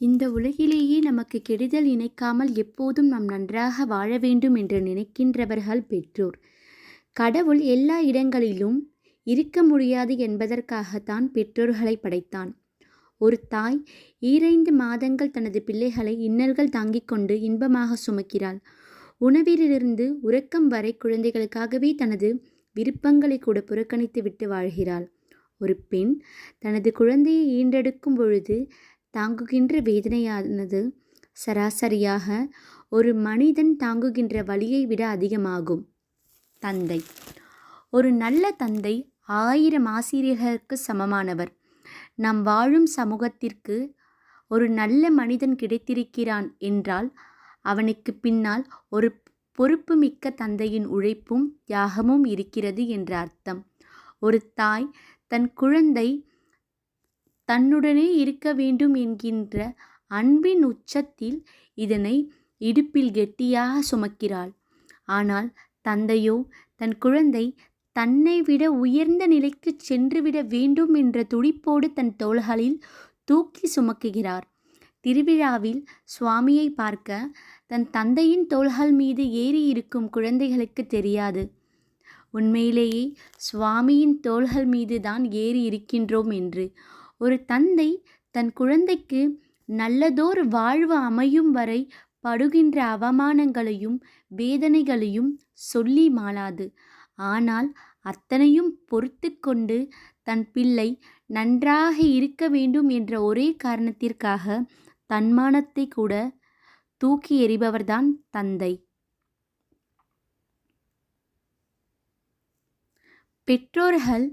இந்த உலகிலேயே நமக்கு கெடுதல் நினைக்காமல் எப்போதும் நாம் நன்றாக வாழ வேண்டும் என்று நினைக்கின்றவர்கள் பெற்றோர். கடவுள் எல்லா இடங்களிலும் இருக்க முடியாது என்பதற்காகத்தான் பெற்றோர்களை படைத்தான். ஒரு தாய் ஈரைந்து மாதங்கள் தனது பிள்ளைகளை இன்னல்கள் தாங்கிக் கொண்டு இன்பமாக சுமக்கிறாள். உணவிலிருந்து உறக்கம் வரை குழந்தைகளுக்காகவே தனது விருப்பங்களை கூட புறக்கணித்து விட்டு வாழ்கிறாள். ஒரு பெண் தனது குழந்தையை ஈண்டெடுக்கும் பொழுது தாங்குகின்ற வேதனையானது சராசரியாக ஒரு மனிதன் தாங்குகின்ற வழியை விட அதிகமாகும். தந்தை. ஒரு நல்ல தந்தை ஆயிரம் ஆசிரியர்களுக்கு சமமானவர். நாம் வாழும் சமூகத்திற்கு ஒரு நல்ல மனிதன் கிடைத்திருக்கிறான் என்றால் அவனுக்கு பின்னால் ஒரு பொறுப்புமிக்க தந்தையின் உழைப்பும் தியாகமும் இருக்கிறது என்ற அர்த்தம். ஒரு தாய் தன் குழந்தை தன்னுடனே இருக்க வேண்டும் என்கின்ற அன்பின் உச்சத்தில் இதனை இடுப்பில் கெட்டியாக சுமக்கிறாள். ஆனால் தந்தையோ தன் குழந்தை தன்னை விட உயர்ந்த நிலைக்கு சென்றுவிட வேண்டும் என்ற துடிப்போடு தன் தோள்களில் தூக்கி சுமக்குகிறார். திருவிழாவில் சுவாமியை பார்க்க தன் தந்தையின் தோள்கள் மீது ஏறி இருக்கும் குழந்தைகளுக்கு தெரியாது. உண்மையிலேயே சுவாமியின் தோள்கள் மீது தான் ஏறி இருக்கின்றோம் என்று ஒரு தந்தை தன் குழந்தைக்கு நல்லதோர் வாழ்வு அமையும் வரை படுகின்ற அவமானங்களையும் வேதனைகளையும் சொல்லி மாளாது. ஆனால் அத்தனையும் பொறுத்து கொண்டு தன் பிள்ளை நன்றாக இருக்க வேண்டும் என்ற ஒரே காரணத்திற்காக தன்மானத்தை கூட தூக்கி எறிபவர்தான் தந்தை. பெற்றோர்கள்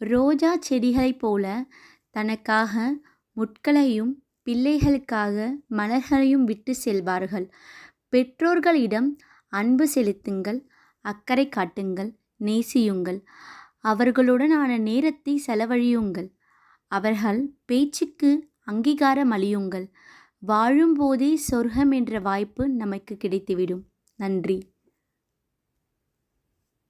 ரோஜா செடிகளைப் போல தனக்காக முட்களையும் பிள்ளைகளுக்காக மலர்களையும் விட்டு செல்வார்கள். பெற்றோர்களிடம் அன்பு செலுத்துங்கள் அக்கறை காட்டுங்கள் நேசியுங்கள். அவர்களுடனான நேரத்தை செலவழியுங்கள். அவர்கள் பேச்சுக்கு அங்கீகாரம் அளியுங்கள். வாழும்போதே சொர்க்கம் என்ற வாய்ப்பு நமக்கு கிடைத்துவிடும். நன்றி.